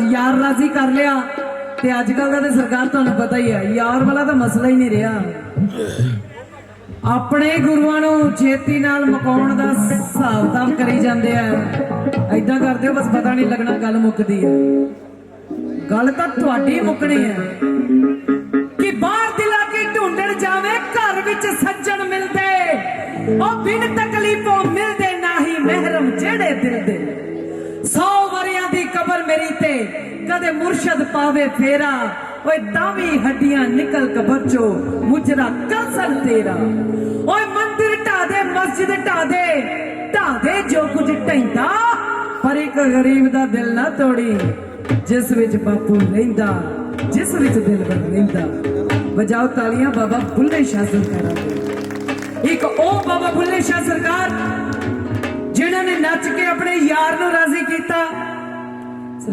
ਯਾਰ ਰਾਜ਼ੀ ਕਰ ਲਿਆ। ਤੇ ਅੱਜ ਕੱਲ ਦਾ ਤੇ ਸਰਕਾਰ ਤੁਹਾਨੂੰ ਪਤਾ ਹੀ ਹੈ, ਯਾਰ ਵਾਲਾ ਤਾਂ ਮਸਲਾ ਹੀ ਨਹੀਂ ਰਿਹਾ। ਆਪਣੇ ਗੁਰੂਆਂ ਨੂੰ ਛੇਤੀ ਨਾਲ ਮਕਾਉਣ ਦਾ ਹਿਸਾਬ ਤਾਬ ਕਰੀ ਜਾਂਦੇ ਆ। ਐਦਾਂ ਕਰਦੇ ਹੋ, ਬਸ ਪਤਾ ਨਹੀਂ ਲੱਗਣਾ ਗੱਲ ਮੁੱਕਦੀ ਹੈ। ਗੱਲ ਤਾਂ ਤੁਹਾਡੀ ਮੁੱਕਣੀ ਹੈ। ਕਿ ਬਾਹਰ ਦਿਲਾਂ ਕੀ ਢੂੰਡਣ ਜਾਵੇ, ਘਰ ਵਿੱਚ ਸੱਜਣ ਮਿਲਦੇ। ਉਹ ਬਿਨ ਤਕਲੀਫੋਂ ਮਿਲਦੇ ਨਹੀਂ ਮਹਿਰਮ ਜਿਹੜੇ ਦਿਲ ਦੇ। ਸੌ ਵਰਿਆਂ ਕਬਰ ਮੇਰੀ ਤੇ। ਕਦੇ ਮੁਰਸ਼ਦ ਪਾਵੇ ਫੇਰਾ, ਓਏ ਤਾਵੀ ਹੱਡੀਆਂ ਨਿਕਲ ਕਬਰ ਚੋ, ਮੁਜਰਾ ਕਸਰ ਤੇਰਾ। ਓਏ ਮੰਦਿਰ ਢਾ ਦੇ, ਮਸਜਿਦ ਢਾ ਦੇ ਢਾ ਦੇ ਜੋ ਕੁਝ ਢੈਂਦਾ ਪਰ ਇੱਕ ਗਰੀਬ ਦਾ ਦਿਲ ਨਾ ਤੋੜੀ, ਜਿਸ ਵਿੱਚ ਬਾਪੂ ਲੈਂਦਾ ਜਿਸ ਵਿੱਚ ਦਿਲ ਬਣ ਰਹਿੰਦਾ। ਵਜਾਓ ਤਾਲੀਆਂ, ਬਾਬਾ ਬੁੱਲੇ ਸ਼ਾਹ ਸਰਕਾਰ। ਇੱਕ ਉਹ ਬਾਬਾ ਬੁੱਲੇ ਸ਼ਾਹ ਸਰਕਾਰ, ਜਿਨ੍ਹਾਂ ਨੇ ਨੱਚ ਕੇ ਆਪਣੇ ਯਾਰ ਨੂੰ